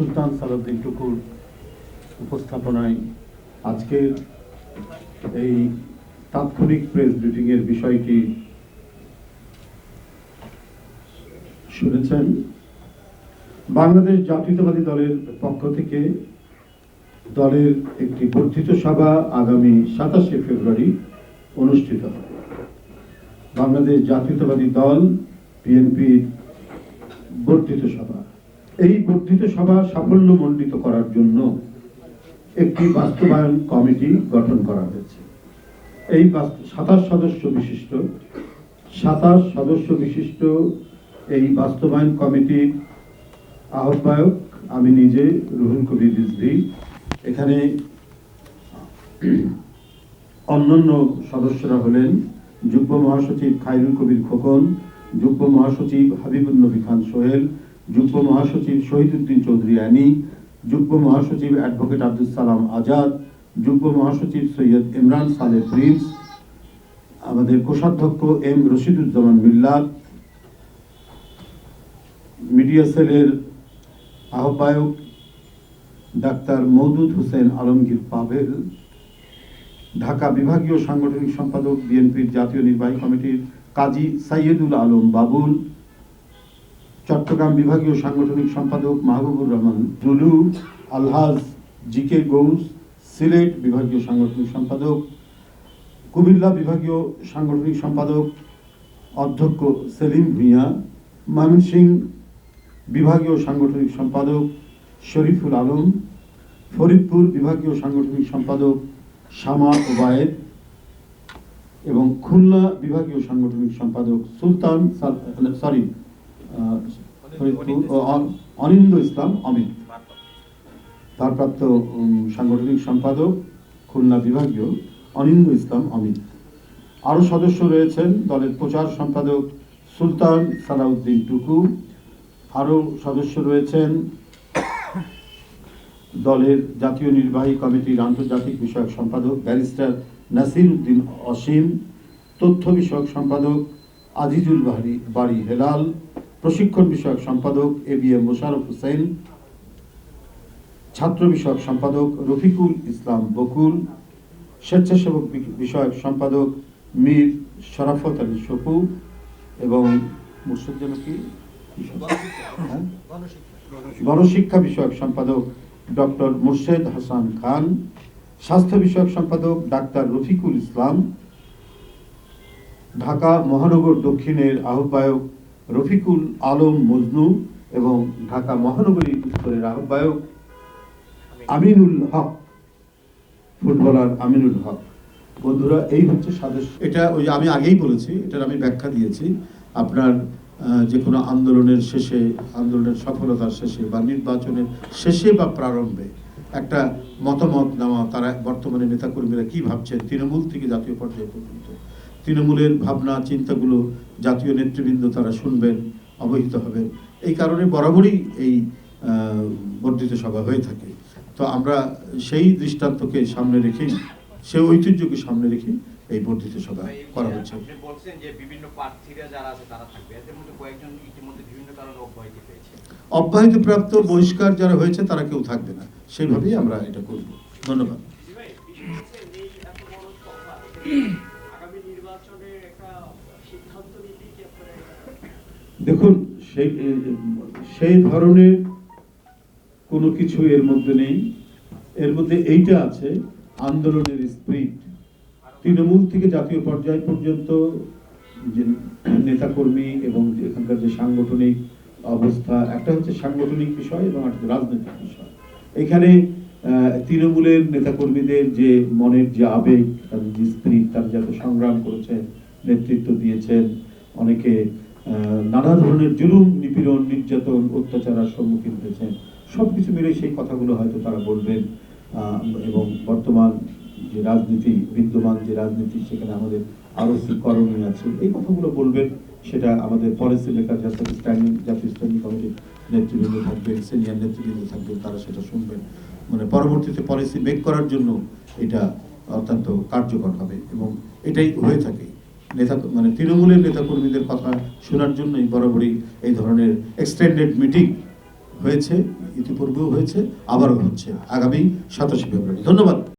সুলতান সালাউদ্দিন টুকুর উপস্থাপনায় আজকের এই তাৎক্ষণিক প্রেস ব্রিফিংয়ের বিষয়টি শুনেছেন। বাংলাদেশ জাতীয়তাবাদী দলের পক্ষ থেকে দলের একটি বর্ধিত সভা আগামী সাতাশে ফেব্রুয়ারি অনুষ্ঠিত হবে। বাংলাদেশ জাতীয়তাবাদী দল, বিএনপির বর্ধিত সভা। এই বর্ধিত সভা সাফল্যমণ্ডিত করার জন্য একটি বাস্তবায়ন কমিটি গঠন করা হয়েছে। এই সাতাশ সদস্য বিশিষ্ট, সাতাশ সদস্য বিশিষ্ট এই বাস্তবায়ন কমিটির আহ্বায়ক আমি নিজে রুহুল কবির রিজভি। এখানে অন্যান্য সদস্যরা হলেন যুগ্ম মহাসচিব খায়রুল কবির খোকন, যুগ্ম মহাসচিব হাবিবুল নবী খান সোহেল যুগ্ম মহাসচিব শহীদুদ্দিন চৌধুরী আনি যুগ্ম মহাসচিব অ্যাডভোকেট আব্দুল সালাম আজাদ, যুগ্ম মহাসচিব সৈয়দ ইমরান সালেহ প্রিন্স, আমাদের কোষাধ্যক্ষ এম রশিদুজ্জামান মিল্লাত মিডিয়া সেলের আহ্বায়ক ডাক্তার মৌদুদ হোসেন আলমগীর পাভেল, ঢাকা বিভাগীয় সাংগঠনিক সম্পাদক বিএনপির জাতীয় নির্বাহী কমিটির কাজী সাইয়েদুল আলম বাবুল চট্টগ্রাম বিভাগীয় সাংগঠনিক সম্পাদক মাহবুবুর রহমান জুলু আলহাজ জি কে গৌস, সিলেট বিভাগীয় সাংগঠনিক সম্পাদক, কুমিল্লা বিভাগীয় সাংগঠনিক সম্পাদক অধ্যক্ষ সেলিম ভূঁইয়া ময়মনসিং বিভাগীয় সাংগঠনিক সম্পাদক শরীফুল আলম, ফরিদপুর বিভাগীয় সাংগঠনিক সম্পাদক শামা ওবায়েদ এবং খুলনা বিভাগীয় সাংগঠনিক সম্পাদক সুলতান সরি অনিন্দ ইসলাম। অমিত। ভারপ্রাপ্ত সাংগঠনিক সম্পাদক খুলনা বিভাগীয় অনিন্দ ইসলাম অমিত। আরও সদস্য রয়েছেন দলের প্রচার সম্পাদক সুলতান সালাউদ্দিন টুকু। আরও সদস্য রয়েছেন দলের জাতীয় নির্বাহী কমিটির আন্তর্জাতিক বিষয়ক সম্পাদক ব্যারিস্টার নাসির উদ্দিন অসীম তথ্য বিষয়ক সম্পাদক আজিজুল বাহারি বাড়ি হেলাল প্রশিক্ষণ বিষয়ক সম্পাদক A B M Mosharraf Hossain ছাত্র বিষয়ক সম্পাদক রফিকুল ইসলাম বকুল, স্বেচ্ছাসেবক বিষয়ক সম্পাদক মীর শরাফত আলী সপু এবং? হ্যাঁ? গণশিক্ষা বিষয়ক সম্পাদক ডক্টর মুর্শেদ হাসান খান, স্বাস্থ্য বিষয়ক সম্পাদক ডাক্তার রফিকুল ইসলাম, ঢাকা মহানগর দক্ষিণের আহ্বায়ক রফিকুল আলম মজনু এবং ঢাকা মহানগরী উত্তরের আহ্বায়ক আমিনুল হক, ফুটবলার আমিনুল হক। বন্ধুরা, এই হচ্ছে সদস্য এটা ওই আমি আগেই বলেছি, এটার আমি ব্যাখ্যা দিয়েছি। আপনার যে কোনো আন্দোলনের শেষে, আন্দোলনের সফলতার শেষে বা নির্বাচনের শেষে বা প্রারম্ভে একটা মতামত নেওয়া তারা বর্তমানে নেতাকর্মীরা কী ভাবছেন? তৃণমূল থেকে জাতীয় পর্যায়ে পর্যন্ত। তৃণমূলের ভাবনা চিন্তাগুলো জাতীয় নেতৃবৃন্দ তারা শুনবেন অবহিত হবেন। এই কারণে বরাবরই এই বর্ধিত সভা হয়ে থাকে। তো আমরা সেই দৃষ্টান্তকে সামনে রেখেই সে ঐতিহ্যকে সামনে রেখে এই বর্ধিত সভা করা হচ্ছে। অব্যাহতি অব্যাহতিপ্রাপ্ত বহিষ্কার যারা হয়েছে তারা কেউ থাকবে না। সেইভাবেই আমরা এটা করব। ধন্যবাদ। দেখুন, সেই সেই ধরনের কোনো কিছু এর মধ্যে নেই। এর মধ্যে এইটা আছে, আন্দোলনের স্পিরিট। তৃণমূল থেকে জাতীয় পর্যায় পর্যন্ত যে নেতাকর্মী এবং এখানকার যে সাংগঠনিক অবস্থা, একটা হচ্ছে সাংগঠনিক বিষয় এবং একটা রাজনৈতিক বিষয়। এখানে তৃণমূলের নেতাকর্মীদের যে মনের যে আবেগ, তাদের যে স্পিরিট, তারা যত সংগ্রাম করেছেন নেতৃত্ব দিয়েছেন। অনেকে নানা ধরনের জুলুম, নিপীড়ন, নির্যাতন, অত্যাচারের সম্মুখীন হয়েছেন। সবকিছু মিলে সেই কথাগুলো হয়তো তারা বলবেন। এবং বর্তমান যে রাজনীতি, বিদ্যমান যে রাজনীতি, সেখানে আমাদের আরও কি করণীয় আছে। এই কথাগুলো বলবেন, সেটা আমাদের পলিসি মেকার জাতীয় স্ট্যান্ডিং জাতীয় স্ট্যান্ডিং কমিটির নেতৃবৃন্দ থাকবেন, সিনিয়র নেতৃবৃন্দ থাকবেন, তারা সেটা শুনবেন। মানে পরবর্তীতে পলিসি মেক করার জন্য এটা অত্যন্ত কার্যকর হবে এবং এটাই হয়ে থাকে। নেতা মানে তৃণমূলের নেতাকর্মীদের কথা শোনার জন্যই বরাবরই এই ধরনের এক্সটেন্ডেড মিটিং হয়েছে, ইতিপূর্বেও হয়েছে, আবারও হচ্ছে আগামী সাতাশে ফেব্রুয়ারি। ধন্যবাদ।